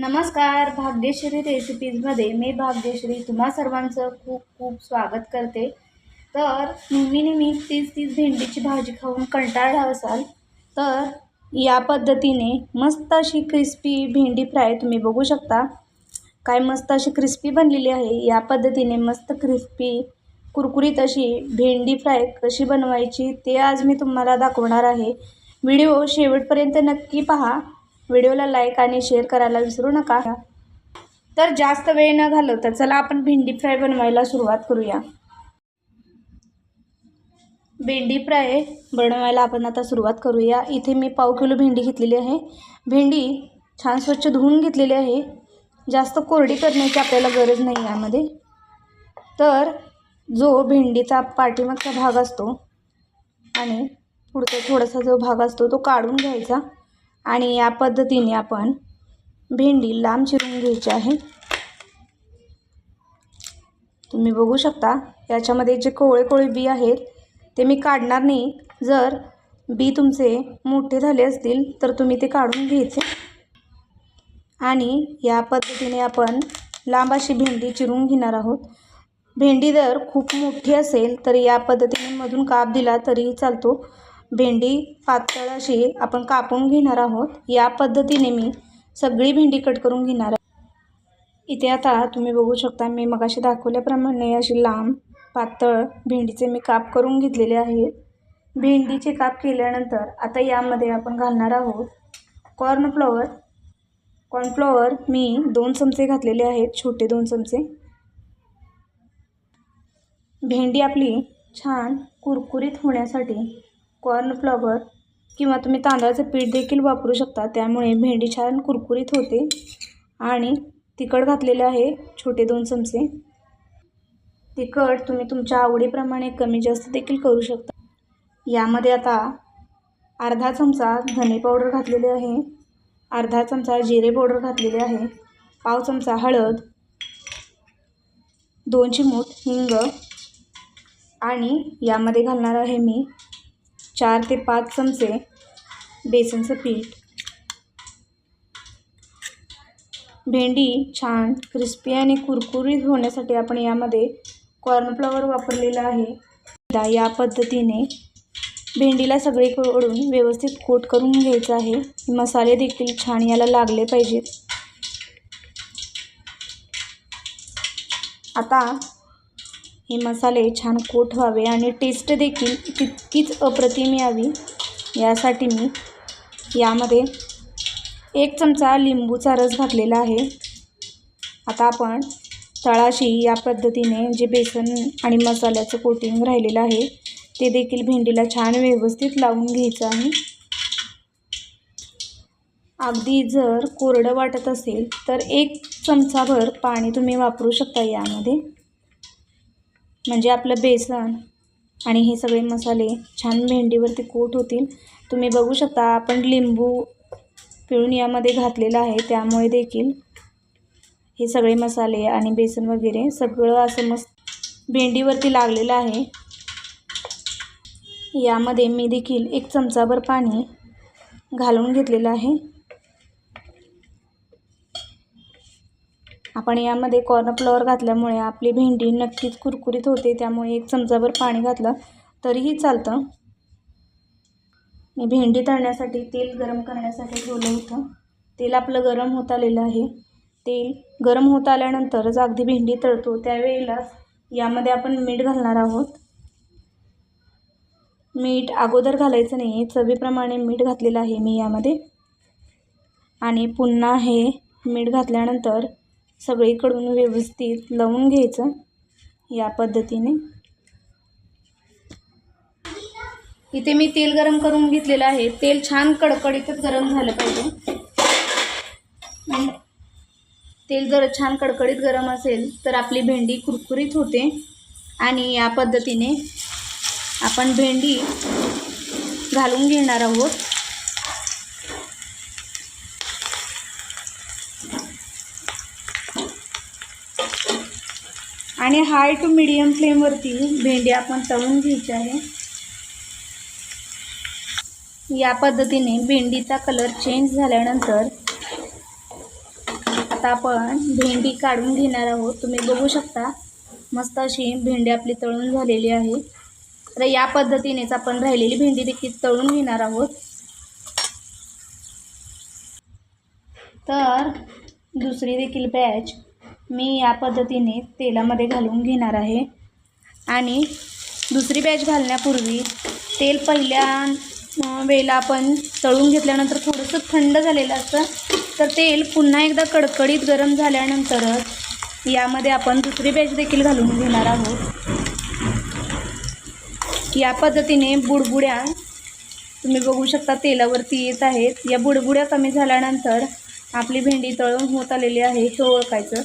नमस्कार भाग्यश्री रेसिपीजमध्ये मी भाग्यश्री तुम्हा सर्वांचं खूप खूप स्वागत करते. तर नेहमी नेहमी तीच तीच भेंडीची भाजी खाऊन कंटाळला असाल तर या पद्धतीने मस्त अशी क्रिस्पी भेंडी फ्राय तुम्ही बघू शकता. काय मस्त अशी क्रिस्पी बनलेली आहे या पद्धतीने मस्त क्रिस्पी कुरकुरीत अशी भेंडी फ्राय कशी बनवायची ते आज मी तुम्हाला दाखवणार आहे. व्हिडिओ शेवटपर्यंत नक्की पहा. व्हिडिओला लाईक आणि शेअर करायला विसरू नका. तर जास्त वेळ न घालवता चला आपण भेंडी फ्राय बनवायला सुरुवात करूया. भेंडी फ्राय बनवायला आपण आता सुरुवात करूया. इथे मी पाव किलो भेंडी घेतलेली आहे. भेंडी छान स्वच्छ धुवून घेतलेली आहे. जास्त कोरडी करण्याची आपल्याला गरज नाही यामध्ये. तर जो भेंडीचा पाठीमागचा भाग असतो आणि पुढचा थोडासा जो भाग असतो तो काढून घ्यायचा. आणि या पद्धतीने आपण भेंडी लांब चिरून घ्यायची आहे. तुम्ही बघू शकता याच्यामध्ये जे कोवळे कोवळे बी आहेत ते मी काढणार नाही. जर बी तुमचे मोठे झाले असतील तर तुम्ही ते काढून घ्यायचे. आणि या पद्धतीने आपण लांब अशी भेंडी चिरून घेणार आहोत. भेंडी जर खूप मोठी असेल तर या पद्धतीने मधून काप दिला तरीही चालतो. भेंडी पातळ अशी आपण कापून घेणार आहोत. या पद्धतीने मी सगळी भेंडी कट करून घेणार आहे. इथे आता तुम्ही बघू शकता मी मगाशी दाखवल्याप्रमाणे अशी लांब पातळ भेंडीचे मी काप करून घेतलेले आहेत भेंडीचे काप केल्यानंतर आता यामध्ये आपण घालणार आहोत कॉर्नफ्लॉवर कॉर्नफ्लॉवर मी दोन चमचे घातलेले आहेत छोटे दोन चमचे. भेंडी आपली छान कुरकुरीत होण्यासाठी कॉर्नफ्लॉवर किंवा तुम्ही तांदळाचं पीठ देखील वापरू शकता. त्यामुळे भेंडी छान कुरकुरीत होते. आणि तिखट घातलेलं आहे छोटे दोन चमचे. तिखट तुम्ही तुमच्या आवडीप्रमाणे कमी जास्त देखील करू शकता. यामध्ये आता अर्धा चमचा धने पावडर घातलेले आहे. अर्धा चमचा जिरे पावडर घातलेले आहे. पाव चमचा हळद. दोन चिमूट हिंग. आणि यामध्ये घालणार आहे मी चार ते पाच चमचे बेसनचं पीठ. भेंडी छान क्रिस्पी आणि कुरकुरीत होण्यासाठी आपण यामध्ये कॉर्नफ्लॉवर वापरलेलं आहे. या पद्धतीने भेंडीला सगळीकडून व्यवस्थित कोट करून घ्यायचं आहे. मसाले देखील छान याला लागले पाहिजेत. आता हे मसाले छान कोट व्हावे आणि टेस्ट देखील तितकीच अप्रतिम यावी. यासाठी मी यामध्ये एक चमचा लिंबूचा रस घातलेला आहे. आता आपण तळाशी या पद्धतीने जे बेसन आणि मसाल्याचं कोटिंग राहिलेलं आहे ते देखील भेंडीला छान व्यवस्थित लावून घ्यायचं आहे. अगदी जर कोरडं वाटत असेल तर एक चमचाभर पाणी तुम्ही वापरू शकता यामध्ये. म्हणजे आपलं बेसन आणि हे सगळे मसाले छान भेंडीवरती कोट होतील. तुम्ही बघू शकता आपण लिंबू पिळून यामध्ये घातलेलं आहे. त्यामुळे देखील हे सगळे मसाले आणि बेसन वगैरे सगळं असं मस्त भेंडीवरती लागलेलं आहे. यामध्ये मी देखील एक चमचाभर पाणी घालून घेतलेलं आहे. आपण यामध्ये कॉर्नफ्लॉवर घातल्यामुळे आपली भेंडी नक्कीच कुरकुरीत होते. त्यामुळे एक चमचाभर पाणी घातलं तरीही चालतं. मी भेंडी तळण्यासाठी तेल गरम करण्यासाठी ठेवलं होतं. तेल आपलं गरम होत आलेलं आहे. तेल गरम होत आल्यानंतरच अगदी भेंडी तळतो. त्यावेळेलाच यामध्ये आपण मीठ घालणार आहोत. मीठ अगोदर घालायचं नाही चवीप्रमाणे मीठ घातलेलं आहे मी यामध्ये. आणि पुन्हा हे मीठ घातल्यानंतर सगळीकडून व्यवस्थित लावून घ्यायचं या पद्धतीने. इथे मी तेल गरम करून घेतलेलं आहे. तेल छान कडकडीतच गरम झालं पाहिजे. तेल जर छान कडकडीत गरम असेल तर आपली भेंडी कुरकुरीत होते. आणि या पद्धतीने आपण भेंडी घालून घेणार आहोत. आणि हाय टू मिडियम फ्लेमवरती भेंडी आपण तळून घ्यायची आहे. या पद्धतीने भेंडीचा कलर चेंज झाल्यानंतर आता आपण भेंडी काढून घेणार आहोत. तुम्ही बघू शकता मस्त अशी भेंडी आपली तळून झालेली आहे. तर या पद्धतीनेच आपण राहिलेली भेंडी देखील तळून घेणार आहोत. तर दुसरी देखील बॅच मी या पद्धतीने तेलामध्ये घालून घेणार आहे. आणि दुसरी बॅच घालण्यापूर्वी तेल पहिल्या वेळेला आपण तळून घेतल्यानंतर थोडंसं थंड झालेलं असतं. तर तेल पुन्हा एकदा कडकडीत गरम झाल्यानंतरच यामध्ये आपण दुसरी बॅच देखील घालून घेणार आहोत. या पद्धतीने बुडबुड्या तुम्ही बघू शकता तेलावरती येत आहेत. या बुडबुड्या कमी झाल्यानंतर आपली भेंडी तळून होत आलेली आहे हे ओळखायचं.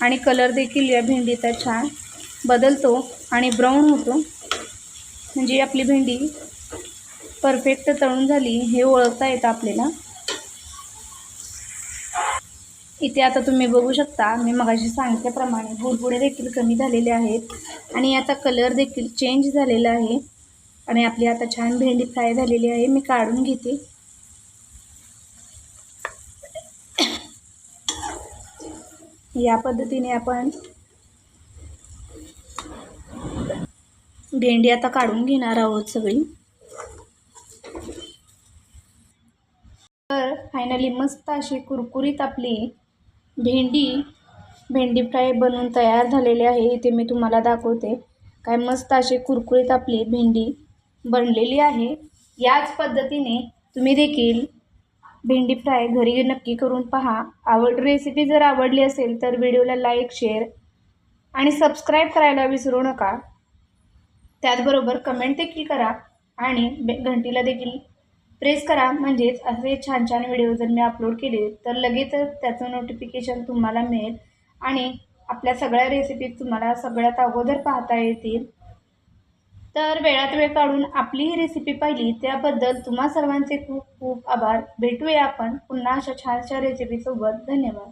आणि कलर देखील या भेंडीचा छान बदलतो आणि ब्राऊन होतो. म्हणजे आपली भेंडी परफेक्ट तळून झाली हे ओळखता येतं आपल्याला. इथे आता तुम्ही बघू शकता मी मगाशी सांगितल्याप्रमाणे बुडबुडे देखील कमी झालेले आहेत आणि आता कलर देखील चेंज झालेला आहे. आणि आपली आता छान भेंडी फ्राय झालेली आहे मी काढून घेते. या पद्धतीने आपण भेंडी आता काढून घेणार आहोत सगळी. तर फायनली मस्त अशी कुरकुरीत आपली भेंडी भेंडी फ्राय बनवून तयार झालेली आहे. इथे मी तुम्हाला दाखवते काय मस्त अशी कुरकुरीत आपली भेंडी बनलेली आहे. याच पद्धतीने तुम्ही देखील भेंडी फ्राय घरी नक्की करून पहा. आवड रेसिपी जर आवडली असेल तर व्हिडिओला लाईक शेअर आणि सबस्क्राईब करायला विसरू नका. त्याचबरोबर कमेंट देखील करा आणि घंटीला देखील प्रेस करा. म्हणजेच असे छान छान व्हिडिओ जर मी अपलोड केले तर लगेचच त्याचं नोटिफिकेशन तुम्हाला मिळेल आणि आपल्या सगळ्या रेसिपीज तुम्हाला सगळ्यात अगोदर पाहता येतील. तर वेळात वेळ काढून आपली ही रेसिपी पाहिली त्याबद्दल तुम्हा सर्वांचे खूप खूप आभार. भेटूया आपण पुन्हा अशा छानशा रेसिपीसोबत धन्यवाद.